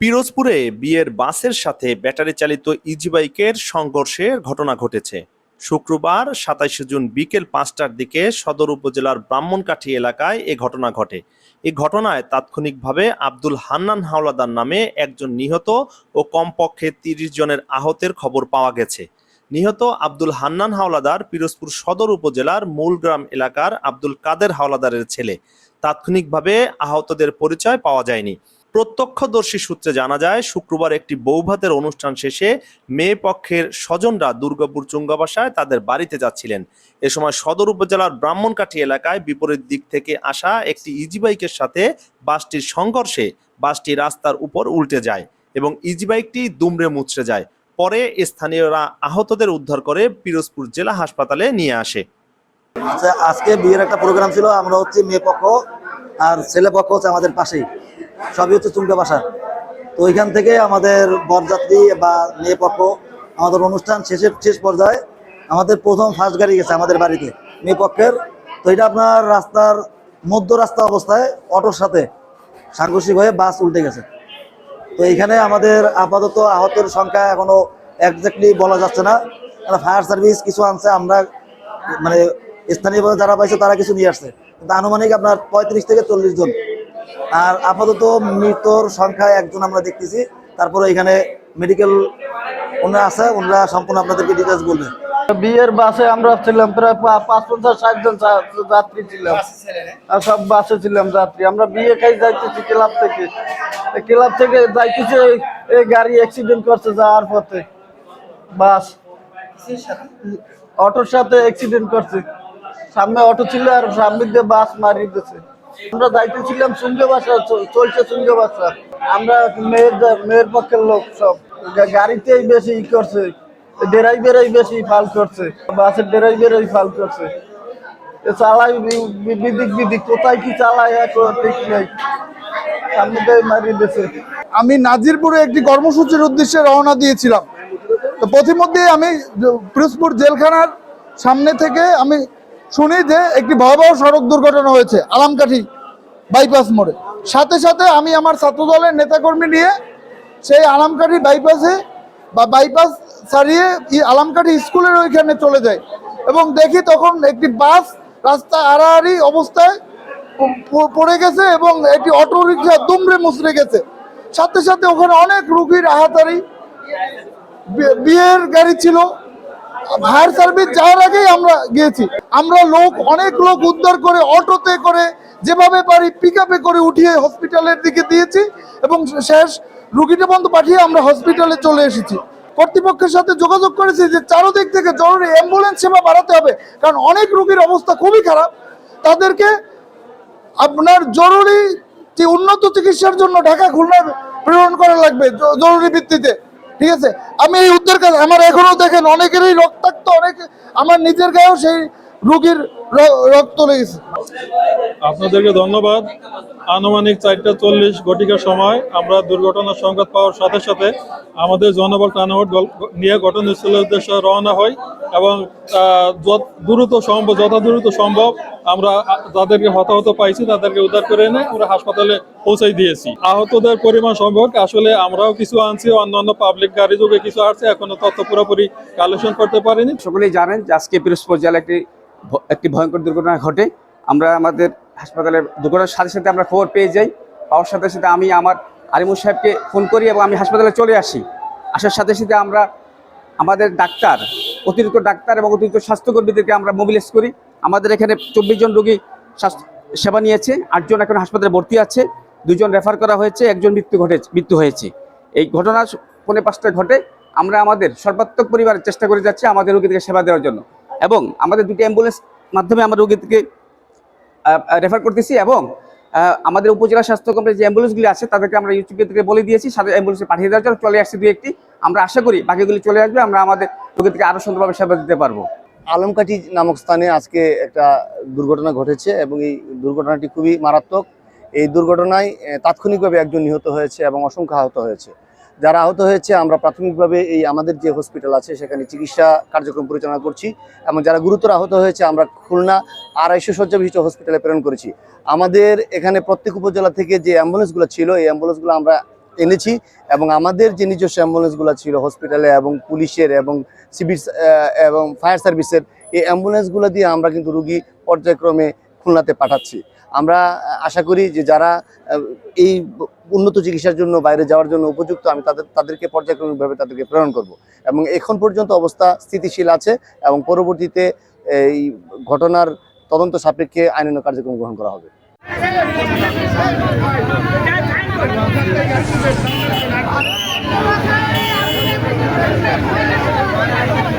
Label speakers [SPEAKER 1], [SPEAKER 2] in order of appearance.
[SPEAKER 1] পিরোজপুরে বিয়ের বাসের সাথে ব্যাটারি চালিত ইজি বাইকের সংঘর্ষের ঘটনা ঘটেছে। শুক্রবার সাতাইশে জুন বিকেল পাঁচটার দিকে সদর উপজেলার ব্রাহ্মণকাঠি এলাকায় এ ঘটনা ঘটে। এ ঘটনায় তাৎক্ষণিকভাবে আব্দুল হান্নান হাওলাদার নামে একজন নিহত ও কমপক্ষে তিরিশ জনের আহতের খবর পাওয়া গেছে। নিহত আব্দুল হান্নান হাওলাদার পিরোজপুর সদর উপজেলার মূলগ্রাম এলাকার আব্দুল কাদের হাওলাদারের ছেলে। তাৎক্ষণিকভাবে আহতদের পরিচয় পাওয়া যায়নি। প্রত্যক্ষদর্শী সূত্রে জানা যায়, শুক্রবার একটি বৌভাতের অনুষ্ঠান শেষে মেয়ে পক্ষের স্বজনরা দুর্গাপুর চুঙ্গাবাসায় তাদের বাড়িতে যাচ্ছিলেন। এ সময় সদর উপজেলার ব্রাহ্মণকাঠি এলাকায় বিপরীত দিক থেকে আসা একটি ইজিবাইকের সাথে বাসটির সংঘর্ষে বাসটি রাস্তার উপর উল্টে যায় এবং ইজিবাইকটি দুমড়ে মুচড়ে যায়। পরে স্থানীয়রা আহতদের উদ্ধার করে পিরোজপুর জেলা হাসপাতালে নিয়ে আসে।
[SPEAKER 2] আচ্ছা আজকে বিয়ের একটা প্রোগ্রাম ছিল, আমরা হচ্ছে মেয়ে পক্ষ আর ছেলে পক্ষ হচ্ছে আমাদের পাশেই। সবই হচ্ছে চুঙ্গা বাসা। তো ওইখান থেকে আমাদের বরযাত্রী বা মেয়ে পক্ষ, আমাদের অনুষ্ঠান শেষের শেষ পর্যায়ে আমাদের প্রথম ফার্স্ট গাড়ি গেছে আমাদের বাড়িতে, মেয়ে পক্ষের। তো এটা আপনার রাস্তার মধ্য রাস্তা অবস্থায় অটোর সাথে সাংঘর্ষিক হয়ে বাস উল্টে গেছে। তো এইখানে আমাদের আপাতত আহতের সংখ্যা এখনও একজাক্টলি বলা যাচ্ছে না। কারণ ফায়ার সার্ভিস কিছু আনছে, আমরা মানে স্থানীয়ভাবে যারা পাইছে তারা কিছু নিয়ে আসছে। কিন্তু আনুমানিক আপনার পঁয়ত্রিশ থেকে চল্লিশ জন আর আপাতত মৃতর সংখ্যা একজন আমরা দেখতেছি। তারপরে এখানে মেডিকেল ওনারা আছে ওনারা সম্পূর্ণ আপনাদেরকে ডিটেলস বলবে।
[SPEAKER 3] বিয়ের বাসে আমরা ছিলাম প্রায় পাঁচ পঞ্চাশ ষাট জন যাত্রী ছিলাম। আর সব বাসে ছিলাম যাত্রী। আমরা বিয়ে খাই যাইতেছি ক্লাব থেকে। ক্লাব থেকে যাইতেছি এই- এই গাড়ি অ্যাক্সিডেন্ট করছে যাওয়ার পথে। বাস। অটোর সাথে অ্যাক্সিডেন্ট করছে। সামনে অটো ছিল আর সামনে দিয়ে বাস মারিয়ে দিয়েছে আমরা যাইতেছিলাম সুঙ্গে বাসা চ- চলছে সুঙ্গে বাসা। আমরা মেয়ের মেয়ের পক্ষের লোক সব। গাড়িতেই বেশি ই করছে। ড্রাইভারই বেশি ফাল করছে। বাসের ড্রাইভারই ফাল করছে। চালাই বিদিক বিদিক, কোথায় কি চালায় ঠিক নেই। সামনে মারিয়ে দিয়েছে
[SPEAKER 4] আমি নাজিরপুরে একটি কর্মসূচির উদ্দেশ্যে রওনা দিয়েছিলাম। তো পথিমধ্যে আমি পিরোজপুর জেলখানার সামনে থেকে আমি শুনি যে একটি ভয়াবহ সড়ক দুর্ঘটনা হয়েছে, আলামকাঠি বাইপাস মোড়ে। সাথে সাথে আমি আমার ছাত্রদলের নেতাকর্মী নিয়ে সেই আলামকাঠি বাইপাসে বা বাইপাস ছাড়িয়ে আলামকাঠি স্কুলের ওইখানে চলে যাই এবং দেখি তখন একটি বাস রাস্তা আড়াআড়ি অবস্থায় পড়ে গেছে এবং একটি অটো রিক্সা দুমড়ে মুচড়ে গেছে। সাথে সাথে ওখানে অনেক রুগীর আহাতারি বিয়ের গাড়ি ছিল। ফায়ার সার্ভিস যাওয়ার আগেই আমরা গিয়েছি। আমরা লোক, অনেক লোক উদ্ধার করে অটোতে করে যেভাবে পারি পিক করে উঠিয়ে হসপিটালের দিকে দিয়েছি এবং শেষ রুগীটা বন্ধ পাঠিয়ে আমরা হসপিটালে চলে এসেছি। কর্তৃপক্ষের সাথে যোগাযোগ করেছি যে চারোদিক থেকে জরুরি অ্যাম্বুলেন্স সেবা বাড়াতে হবে, কারণ অনেক রুগীর অবস্থা খুবই খারাপ। তাদেরকে আপনার জরুরি উন্নত চিকিৎসার জন্য ঢাকা খুলনা প্রেরণ করা লাগবে জরুরি ভিত্তিতে। ঠিক আছে? আমি এই উদ্ধার কাজ আমার এখনও দেখেন, অনেকেরই রক্তাক্ত, অনেক আমার নিজের গায়েও সেই রুগীর রক্ত লেগেছে।
[SPEAKER 5] আপনাদেরকে ধন্যবাদ। আনুমানিক চারটা চল্লিশ ঘটিকার সময় আমরা দুর্ঘটনার সংবাদ পাওয়ার সাথে সাথে আমাদের জনবল টানাওয়াট নিয়ে ঘটনাস্থলের উদ্দেশ্যে রওনা হই এবং দ্রুত সম্ভব যত দ্রুত সম্ভব আমরা যাদেরকে হতাহত পাইছি তাদেরকে উদ্ধার করে এনে আমরা হাসপাতালে পৌঁছাই দিয়েছি। আহতদের পরিমাণ সম্পর্কে আসলে আমরাও কিছু আনছি, অন্যান্য পাবলিক গাড়ি যোগে কিছু আসছে, এখনও তথ্য পুরোপুরি কালেকশন করতে পারিনি।
[SPEAKER 6] সকলেই জানেন যে আজকে পিরোজপুর জেলায় একটি একটি ভয়ঙ্কর দুর্ঘটনা ঘটে। আমরা আমাদের হাসপাতালের দুর্ঘটনার সাথে সাথে আমরা খবর পেয়ে যাই। পাওয়ার সাথে সাথে আমি আমার আলিমুর সাহেবকে ফোন করি এবং আমি হাসপাতালে চলে আসি। আসার সাথে সাথে আমরা আমাদের ডাক্তার, অতিরিক্ত ডাক্তার এবং অতিরিক্ত স্বাস্থ্যকর্মীদেরকে আমরা মোবিলাইজ করি। আমাদের এখানে চব্বিশ জন রোগী স্বাস্থ্য সেবা নিয়েছে আটজন এখন হাসপাতালে ভর্তি আছে। দুজন রেফার করা হয়েছে, একজন মৃত্যু ঘটে মৃত্যু হয়েছে। এই ঘটনা পৌনে পাঁচটা ঘটে। আমরা আমাদের সর্বাত্মক পরিবারের চেষ্টা করে যাচ্ছি আমাদের রোগীদেরকে সেবা দেওয়ার জন্য। এবং আমাদের দুটি অ্যাম্বুলেন্স মাধ্যমে আমরা রোগীদেরকে রেফার করতেছি এবং আমাদের উপজেলা স্বাস্থ্য কেন্দ্রে যে অ্যাম্বুলেন্সগুলি আছে, তাদেরকে আমরা ইউটিউবে থেকে বলে দিয়েছি, সাথে অ্যাম্বুলেন্সে পাঠিয়ে দেওয়ার জন্য চলে আসছে দু একটি। আমরা আশা করি বাকিগুলি চলে আসবে, আমরা আমাদের রোগী থেকে আরও সুন্দরভাবে সেবা দিতে পারব।
[SPEAKER 7] আলমকাঠি নামক স্থানে আজকে একটা দুর্ঘটনা ঘটেছে এবং এই দুর্ঘটনাটি খুবই মারাত্মক। এই দুর্ঘটনায় তাৎক্ষণিকভাবে একজন নিহত হয়েছে এবং অসংখ্য আহত হয়েছে। যারা আহত হয়েছে, আমরা প্রাথমিকভাবে এই আমাদের যে হসপিটাল আছে, সেখানে চিকিৎসা কার্যক্রম পরিচালনা করছি। এবং যারা গুরুতর আহত হয়েছে, আমরা খুলনা আড়াইশো শয্যা বিশিষ্ট হসপিটালে প্রেরণ করেছি। আমাদের এখানে প্রত্যেক উপজেলা থেকে যে অ্যাম্বুলেন্সগুলো ছিল, এই অ্যাম্বুলেন্সগুলো আমরা এনেছি। এবং আমাদের যে নিজস্ব অ্যাম্বুলেন্সগুলো ছিল হসপিটালে এবং পুলিশের এবং সিভিল এবং ফায়ার সার্ভিসের এই অ্যাম্বুলেন্সগুলো দিয়ে আমরা কিন্তু রুগী পর্যায়ক্রমে খুলনাতে পাঠাচ্ছি। আমরা আশা করি যে যারা এই উন্নত চিকিৎসার জন্য, বাইরে যাওয়ার জন্য উপযুক্ত, আমি তাদের, তাদেরকে পর্যায়ক্রমিকভাবে তাদেরকে প্রেরণ করব। এবং এখন পর্যন্ত অবস্থা স্থিতিশীল আছে এবং পরবর্তীতে এই ঘটনার তদন্ত সাপেক্ষে আইনানুগ কার্যক্রম গ্রহণ করা হবে।
[SPEAKER 8] Thank you.